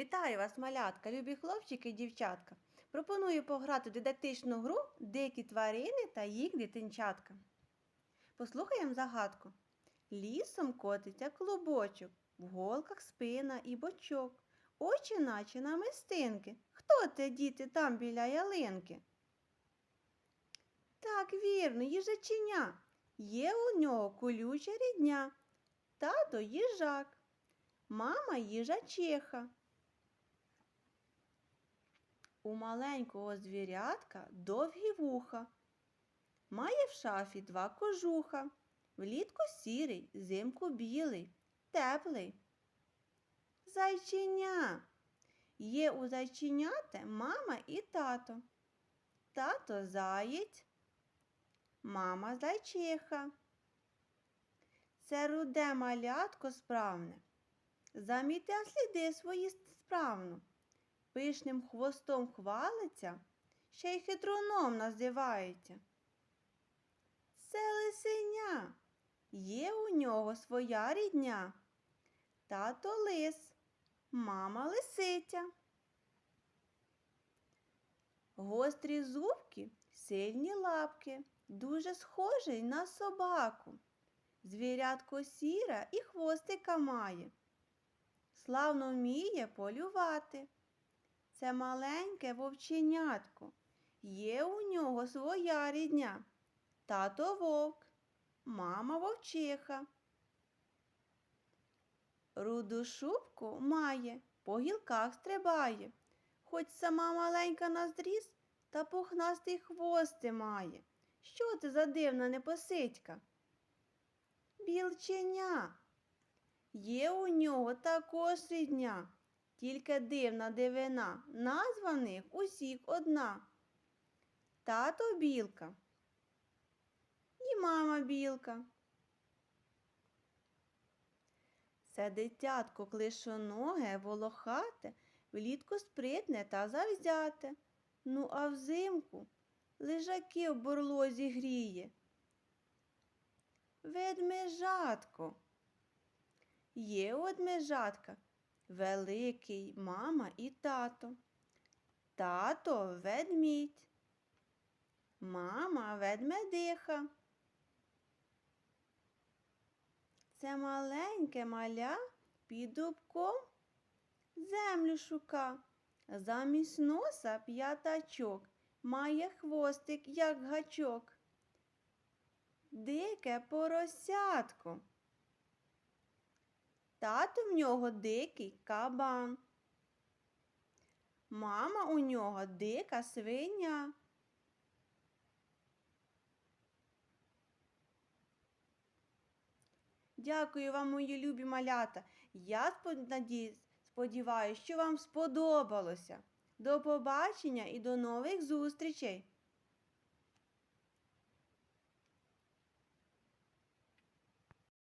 Вітаю вас, малятка, любі хлопчики і дівчатка. Пропоную пограти дидактичну гру Дикі тварини та їх дитинчатка. Послухаємо загадку. Лісом котиться клубочок, в голках спина і бочок, очі наче намистинки. Хто те, діти, там біля ялинки? Так, вірно, їжаченя. Є у нього колюча рідня. Тато їжак, мама їжачиха. У маленького звірятка довгі вуха. Має в шафі два кожуха. Влітку сірий, зимку білий, теплий. Зайченя. Є у зайченяти мама і тато. Тато заєць, мама зайчиха. Це руде малятко справне. Замітя сліди свої справно пишним хвостом хвалиться, ще й хитроном називається. Це лисеня, є у нього своя рідня. Тато лис, мама лисиця. Гострі зубки, сильні лапки, дуже схожий на собаку. Звірятко сіре і хвостика має. Славно вміє полювати. Це маленьке вовченятко. Є у нього своя рідня. Тато вовк, мама вовчиха. Руду шубку має, по гілках стрибає. Хоч сама маленька наздріз, та пухнастий хвости має. Що це за дивна непосидька? Білченя. Є у нього також рідня. Тільки дивна дивина, назва в них усіх одна. Тато білка і мама білка. Це дитятко клишоноге, волохате, влітку спритне та завзяте. Ну, а взимку лежаки в борлозі гріє. Ведмежатко. Є у ведмежатка великий мама і тато. Тато ведмідь, мама ведмедиха. Це маленьке маля під дубком землю шука. Замість носа п'ятачок, має хвостик, як гачок. Дике поросятко. Тато в нього дикий кабан. Мама у нього дика свиня. Дякую вам, мої любі малята. Я сподіваюся, що вам сподобалося. До побачення і до нових зустрічей!